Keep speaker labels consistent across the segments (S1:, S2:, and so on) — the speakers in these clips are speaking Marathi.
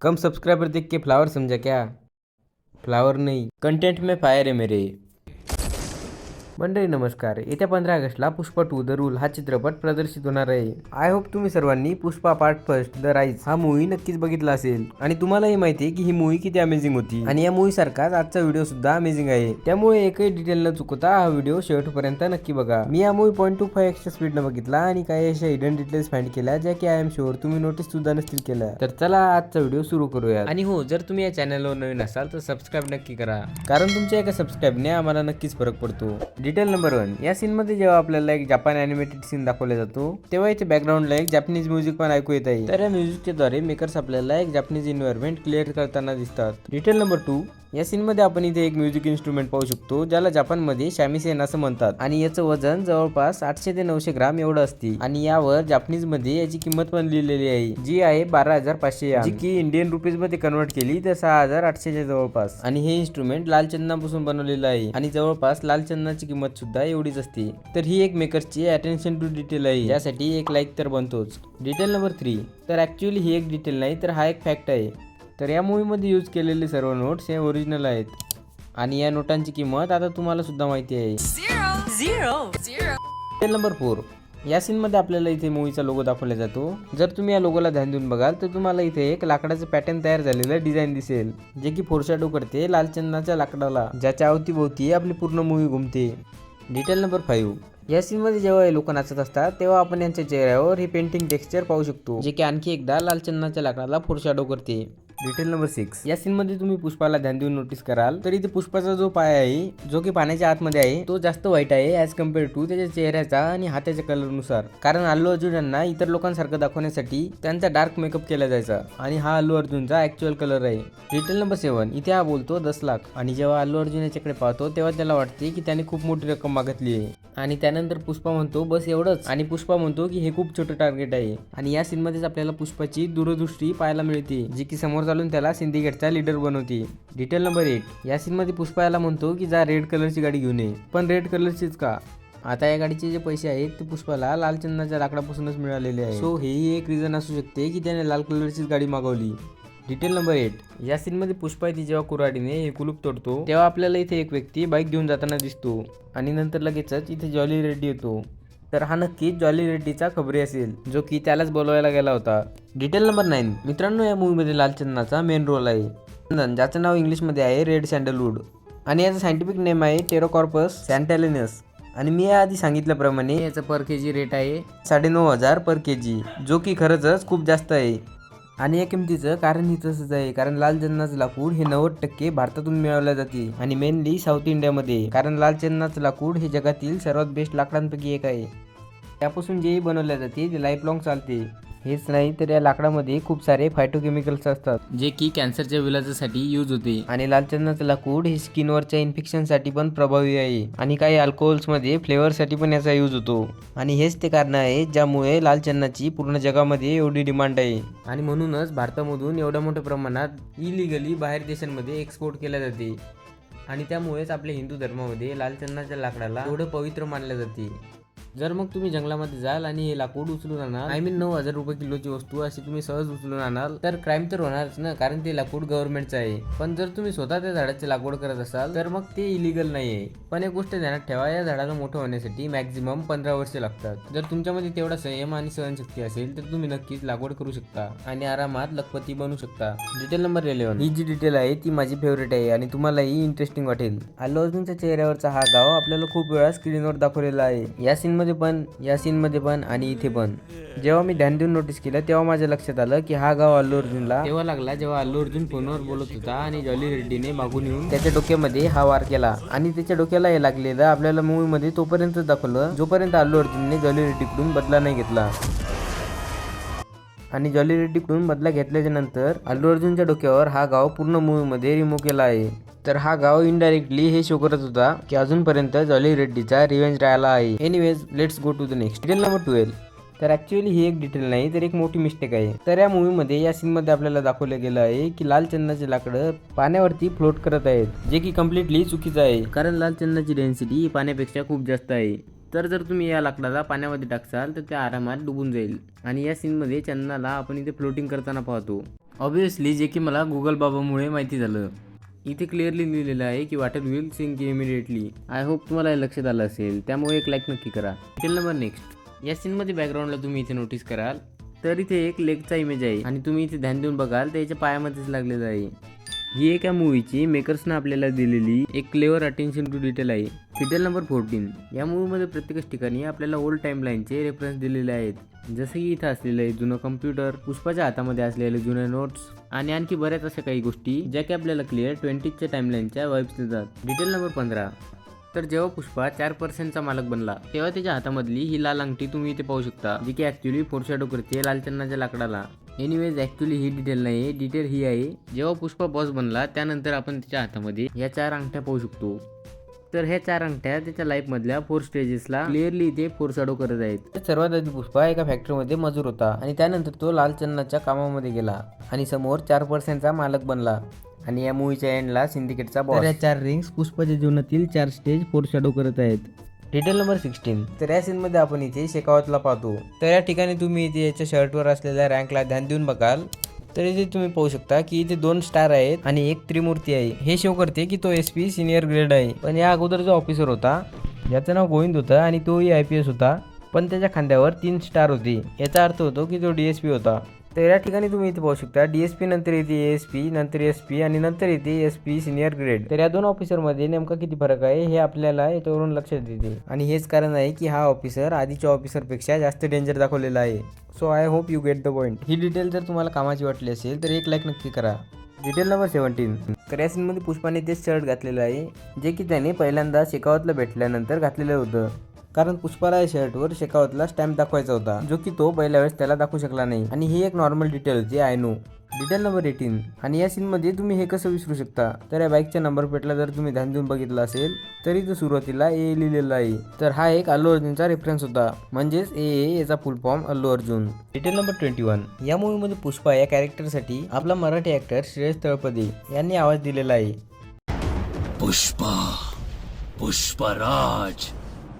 S1: कम सब्सक्राइबर देख के फ्लावर समझा क्या? फ्लावर नहीं। कंटेंट में फायर है मेरे। मंडळी नमस्कार. येत्या पंधरा ऑगस्टला पुष्पा टू द रूल हा चित्रपट प्रदर्शित होणार आहे. आय होप तुम्ही सर्वांनी Pushpa part first the rise हा मूवी नक्कीच बघितला असेल. आणि तुम्हालाही माहिती आहे की ही मूवी किती अमेझिंग होती. आणि या मूवी सारखाच आजचा व्हिडिओ सुद्धा अमेझिंग आहे. त्यामुळे एकही डिटेल न चुकता हा व्हिडिओ शेवटपर्यंत नक्की बघा. मी या मूवी पॉईंट टू फाईव्ह एक्सच्या स्पीडनं बघितला आणि काही अशा हिडन डिटेल्स फाइंड केल्या ज्या की आय एम शुअर तुम्ही नोटीस सुद्धा नसतील केल्या. तर चला आजचा व्हिडिओ सुरू करूया आणि हो जर तुम्ही या चॅनलवर नवीन असाल तर सबस्क्राईब नक्की करा. कारण तुमच्या एका सबस्क्राईबने आम्हाला नक्कीच फरक पडतो. डिटेल नंबर वन या सीन मध्ये जेव्हा आपल्याला एक जपान अॅनिमेटेड सीन दाखवला जातो तेव्हा याच्या बॅकग्राऊंडला एक जपानीज म्युझिक पण ऐकू येत आहे. तर या म्युझिकच्या द्वारे मेकर्स आपल्याला एक जपानीज इन्व्हायरमेंट क्लिअर करताना दिसतात. डिटेल नंबर टू या सीन मध्ये आपण इथे एक म्युझिक इन्स्ट्रुमेंट पाहू शकतो ज्याला जपानमध्ये शॅमिसेन असं म्हणतात. आणि याचं वजन जवळपास आठशे ते नऊशे ग्राम एवढं असते. आणि यावर जापनीजमध्ये याची किंमत पण लिहिलेली आहे जी आहे बारा हजार पाचशे जी की इंडियन रुपीजमध्ये कन्वर्ट केली तर सहा हजार आठशेच्या जवळपास. आणि हे इन्स्ट्रुमेंट लाल चंदनापासून बनवलेलं आहे. आणि जवळपास लाल चंदनाची किंमत सुद्धा एवढीच असते. तर ही एक मेकर्सची अटेन्शन टू डिटेल आहे. यासाठी एक लाईक तर बनतोच. डिटेल नंबर थ्री तर ऍक्च्युअली ही एक डिटेल नाही तर हा एक फॅक्ट आहे. तर या मूवीमध्ये यूज केलेले सर्व नोट्स हे ओरिजिनल आहेत. आणि या नोटांची किंमत आता तुम्हाला सुद्धा माहिती आहे. नंबर फोर या सीनमध्ये आपल्याला इथे मूवीचा लोगो दाखवला जातो. जर तुम्ही या लोगोला ध्यान देऊन बघाल तर तुम्हाला इथे एक लाकडाचं पॅटर्न तयार झालेलं डिझाईन दिसेल. जे की फोरशॅडो करते लालचंदनाच्या लाकडाला ज्याच्या अवतीभोवती आपली पूर्ण मूवी घुमते. डिटेल नंबर फाईव्ह या सीनमध्ये जेव्हा हे लोक नाचत असतात तेव्हा आपण यांच्या चेहऱ्यावर हे पेंटिंग टेक्स्चर पाहू शकतो जे की आणखी एकदा लालचंदनाच्या लाकडाला फोरशॅडो करते. डिटेल नंबर सिक्स या सीन मध्ये तुम्ही पुष्पाला ध्यान देऊन नोटीस कराल. तर इथे पुष्पाचा जो पाय आहे जो की पाण्याच्या आतमध्ये आहे तो जास्त वाईट आहे ऍज कंपेअर टू त्याच्या चेहऱ्याचा आणि हाताच्या कलरनुसार कारण अल्लू अर्जुन यांना इतर लोकांसारखं दाखवण्यासाठी त्यांचा डार्क मेकअप केला जायचा. आणि हा अल्लू अर्जुनचा ऍक्च्युअल कलर आहे. डिटेल नंबर सेवन इथे हा बोलतो दस लाख. आणि जेव्हा अल्लू अर्जुन याच्याकडे पाहतो तेव्हा त्याला वाटते की त्याने खूप मोठी रक्कम मागितली आहे. आणि त्यानंतर पुष्पा म्हणतो बस एवढंच. आणि पुष्पा म्हणतो की हे खूप छोटं टार्गेट आहे. आणि या सीन मध्येच आपल्याला पुष्पाची दूरदृष्टी पाहायला मिळते जी की समोर चालून त्याला सिंडिकेटचा लीडर बनवते. डिटेल नंबर एट या सीन मध्ये पुष्पा याला म्हणतो की जा रेड कलरची गाडी घेऊन ये. पण रेड कलरचीच का? आता या गाडीचे जे पैसे आहेत ते पुष्पाला लाल चंदनाच्या लाकडापासूनच मिळालेले आहे सो हेही एक रिझन असू शकते की त्याने लाल कलरचीच गाडी मागवली. डिटेल नंबर एट या सीनमध्ये पुष्पा येते जेव्हा कुऱ्हाडीने हे कुलूप तोडतो तेव्हा आपल्याला इथे एक व्यक्ती बाईक घेऊन जाताना दिसतो आणि नंतर लगेचच इथे जॉली रेड्डी येतो. तर हा नक्कीच जॉली रेड्डीचा खबरी असेल जो की त्यालाच बोलवायला गेला होता. डिटेल नंबर नाईन मित्रांनो या मूवीमध्ये लालचंदनाचा मेन रोल आहे. चंदन ज्याचं नाव इंग्लिशमध्ये आहे रेड सँडलवूड आणि याचं सायंटिफिक नेम आहे टेरोकॉर्पस सॅन्टॅलिनस आणि मी आधी सांगितल्याप्रमाणे याचं पर के जी रेट आहे साडेनऊ हजार पर के जी जो की खरंच खूप जास्त आहे. आणि या किमतीचं कारण हे तसंच आहे. कारण लाल चंदनाचं लाकूड हे नव्वद टक्के भारतातून मिळवलं जाते. आणि मेनली साऊथ इंडियामध्ये कारण लाल चंदनाचं लाकूड हे जगातील सर्वात बेस्ट लाकडांपैकी एक आहे. त्यापासून जेही बनवल्या जाते ते लाईफ लॉंग चालते हेच नाही तर या लाकडामध्ये खूप सारे फायटोकेमिकल्स असतात. जे की कॅन्सरच्या विलाजासाठी यूज होते. आणि लालचंदनाचं लाकूड हे स्किनवरच्या इन्फेक्शनसाठी पण प्रभावी आहे. आणि काही अल्कोहोल्समध्ये फ्लेवरसाठी पण याचा यूज होतो. आणि हेच ते कारण आहे ज्यामुळे लाल चंदनाची पूर्ण जगामध्ये एवढी डिमांड आहे. आणि म्हणूनच भारतामधून एवढ्या मोठ्या प्रमाणात इलिगली बाहेर देशांमध्ये एक्सपोर्ट केल्या जाते. आणि त्यामुळेच आपल्या हिंदू धर्मामध्ये लाल चंदनाच्या लाकडाला एवढं पवित्र मानले जाते. जर मग तुम्ही जंगलामध्ये जाल आणि हे लाकूड उचलून आणाल आय मीन नऊ हजार रुपये किलोची वस्तू अशी तुम्ही सहज उचलून आणाल तर क्राईम तर होणारच ना कारण ते लाकूड गव्हर्नमेंटचं आहे. पण जर तुम्ही स्वतः त्या झाडाची लागवड करत असाल तर मग ते इलिगल नाही आहे पण एक गोष्ट ध्यानात ठेवा या झाडाला मोठं होण्यासाठी मॅक्झिमम पंधरा वर्षे लागतात. जर तुमच्यामध्ये तेवढा संयम आणि सहनशक्ती असेल तर तुम्ही नक्कीच लागवड करू शकता आणि आरामात लखपती बनू शकता. डिटेल नंबर इलेव्हन ही जी डिटेल आहे ती माझी फेवरेट आहे आणि तुम्हालाही इंटरेस्टिंग वाटेल. अल्लू अर्जुनच्या चेहऱ्यावरचा हा गाव आपल्याला खूप वेळा स्क्रीनवर दाखवलेला आहे. या सीनमध्ये मध्ये पण या सीन मध्ये पण आणि इथे पण. जेव्हा मी ध्यान देऊन नोटीस केलं तेव्हा माझ्या लक्षात आलं की हा गाव अल्लू अर्जुनला तेव्हा लागला जेव्हा अल्लू अर्जुन फोनवर बोलत होता आणि जॉली रेड्डीने मागून येऊन त्याच्या डोक्यामध्ये हा वार केला आणि त्याच्या डोक्याला हे लागलेलं आपल्याला मूवी मध्ये तोपर्यंत दाखवलं जोपर्यंत अल्लू अर्जुनने जॉली रेड्डीकडून बदला नाही घेतला. आणि जॉली रेड्डीकडून बदला घेतल्याच्या नंतर अल्लू अर्जुनच्या डोक्यावर हा गाव पूर्ण मूवीमध्ये रिमूव्ह केला आहे. तर हा गाव इनडायरेक्टली हे शो करत होता की अजूनपर्यंत जॉली रेड्डीचा रिव्हेंज राहिला आहे. Anyways let's go to the next detail number twelve तर ऍक्च्युअली ही एक डिटेल नाही तर एक मोठी मिस्टेक आहे. तर या मूवीमध्ये या सीनमध्ये आपल्याला दाखवलं गेलं आहे की लाल चंदनाचे लाकडं पाण्यावरती फ्लोट करत आहेत जे की कम्प्लिटली चुकीचं आहे. कारण लाल चंदनाची डेन्सिटी पाण्यापेक्षा खूप जास्त आहे. तर जर तुम्ही या लाकडाला पाण्यामध्ये टाकसाल तर ते आरामात डुबून जाईल. आणि या सीनमध्ये चंदनाला आपण इथे फ्लोटिंग करताना पाहतो. ऑब्वियसली जे की मला गुगल बाबामुळे माहिती झालं. इथे क्लिअरली लिहिलेलं आहे की water will sink immediately I hope तुम्हाला लक्षात आलं असेल. त्यामुळे एक लाईक नक्की करा. डिटेल नंबर नेक्स्ट या सीनमध्ये बॅकग्राऊंडला तुम्ही इथे नोटीस कराल. तर इथे एक लेकचा इमेज आहे. आणि तुम्ही इथे ध्यान देऊन बघाल तर याच्या पायामध्येच लागलेलं आहे. ही एका मूवीची मेकर्सनं आपल्याला दिलेली एक क्लेवर अटेन्शन टू डिटेल आहे. डिटेल नंबर फोर्टीन या मूवीमध्ये प्रत्येकच ठिकाणी आपल्याला ओल्ड टाइम लाईनचे रेफरन्स दिलेले आहेत. जसं की इथं असलेलं आहे जुनं कम्प्युटर पुष्पाच्या हातामध्ये असलेले जुने नोट्स आणि आणखी बऱ्याच अशा काही गोष्टी ज्या की आपल्याला क्लिअर ट्वेंटीच्या टाइमलाईनच्या वाईब्स देतात डिटेल नंबर पंधरा. तर जेव्हा पुष्पा चार पर्सेंटचा मालक बनला तेव्हा त्याच्या हातामधली ही लाल अंगठी तुम्ही इथे पाहू शकता जी की ऍक्च्युली फोरशॅडो करते लालचंदाच्या लाकडाला. एनिवेज ऍक्च्युली ही डिटेल नाही आहे डिटेल ही आहे. जेव्हा पुष्पा बॉस बनला त्यानंतर आपण त्याच्या हातामध्ये या चार अंगठ्या पाहू शकतो. तर ह्या चार अंगठ्या त्याच्या लाईफमधल्या फोर स्टेजेसला क्लिअरली इथे फोरशॅडो करत आहेत. सर्वात आधी पुष्पा एका फॅक्टरीमध्ये मजूर होता आणि त्यानंतर तो लालचन्नाच्या कामामध्ये गेला आणि समोर चार पर्सेंटचा मालक बनला आणि या मूवीच्या एंडला सिंडिकेटचा बॉस या चार रिंग्स पुष्पाच्या जीवनातील चार स्टेज फोर शॅडो करत आहेत. डिटेल नंबर सिक्स्टीन तर या सीनमध्ये आपण इथे शेकावतला पाहतो. तर या ठिकाणी तुम्ही इथे याच्या शर्टवर असलेल्या रँकला ध्यान देऊन बघाल. तर इथे तुम्ही पाहू शकता की इथे दोन स्टार आहेत आणि एक त्रिमूर्ती आहे. हे शो करते की तो एस पी सिनियर ग्रेड आहे. पण या अगोदर जो ऑफिसर होता याचं नाव गोविंद होतं आणि तोही आय पी एस होता पण त्याच्या खांद्यावर तीन स्टार होते. याचा अर्थ होतो की तो डी एस पी होता. तर या ठिकाणी तुम्ही इथे पाहू शकता डी एस पी नंतर येते एस पी नंतर एस पी आणि नंतर येते एस पी सिनियर ग्रेड तर या दोन ऑफिसरमध्ये नेमका किती फरक आहे हे आपल्याला याच्यावरून लक्षात येते. आणि हेच कारण आहे की हा ऑफिसर आधीच्या ऑफिसरपेक्षा जास्त डेंजर दाखवलेला आहे. So I hope you get the point he detail जर तुम्हाला कामाची वाटली असेल तर एक लाईक नक्की करा. डिटेल नंबर सेवन्टीन तर या सीनमध्ये पुष्पाने तेच शर्ट घातलेलं आहे जे की त्याने पहिल्यांदा शेकावतला भेटल्यानंतर घातलेलं होतं. कारण पुष्पाला या शर्टवर शेकावतला स्टॅम्प दाखवायचा होता जो की तो पहिल्या वेळेस त्याला दाखवू शकला नाही. आणि ही एक नॉर्मल डिटेल होती I know detail number eighteen आणि या सीनमध्ये तुम्ही हे कसं विसरू शकता? तर या बाईकच्या नंबर प्लेटला जर तुम्ही ध्यान देऊन बघितलं असेल तरी तो सुरुवातीला ए लिहिलेला आहे. तर हा एक अल्लू अर्जुनचा रेफरन्स होता. म्हणजेच ए ए याचा full form Allu Arjun. Detail number twenty one या मूवीमध्ये पुष्पा या कॅरेक्टरसाठी आपला मराठी ऍक्टर श्रेयस तळपदे यांनी आवाज दिलेला आहे.
S2: पुष्पा पुष्पराज.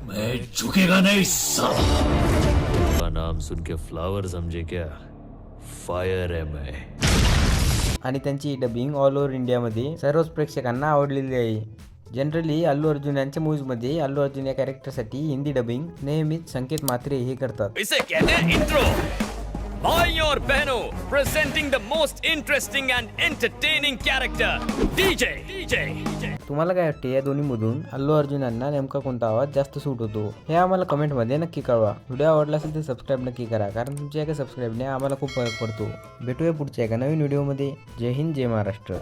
S2: मैं झुकेगा नहीं साला। का नाम सुन के फ्लावर समझे क्या? फायर है मैं।
S1: आणि त्यांची डबिंग ऑल ओव्हर इंडियामध्ये सर्वच प्रेक्षकांना आवडलेली आहे. जनरली अल्लू अर्जुन यांच्या मूवीजमध्ये अल्लू अर्जुन या कॅरेक्टरसाठी हिंदी डबिंग नेहमीच संकेत मात्रे हे करतात.
S3: इसे कहते हैं इंट्रो भाइयों और बहनों presenting the most interesting and entertaining character DJ DJ
S1: तुम्हाला काय वाटते या दोन्हीमधून अल्लू अर्जुन यांना नेमका कोणता आवाज जास्त सूट होतो? हे आम्हाला कमेंटमध्ये नक्की कळवा. व्हिडिओ आवडला असेल तर सबस्क्राईब नक्की करा कारण तुमच्या एका सबस्क्राईबने आम्हाला खूप फरक पडतो. भेटूया पुढच्या एका नवीन व्हिडिओमध्ये जय हिंद जय महाराष्ट्र.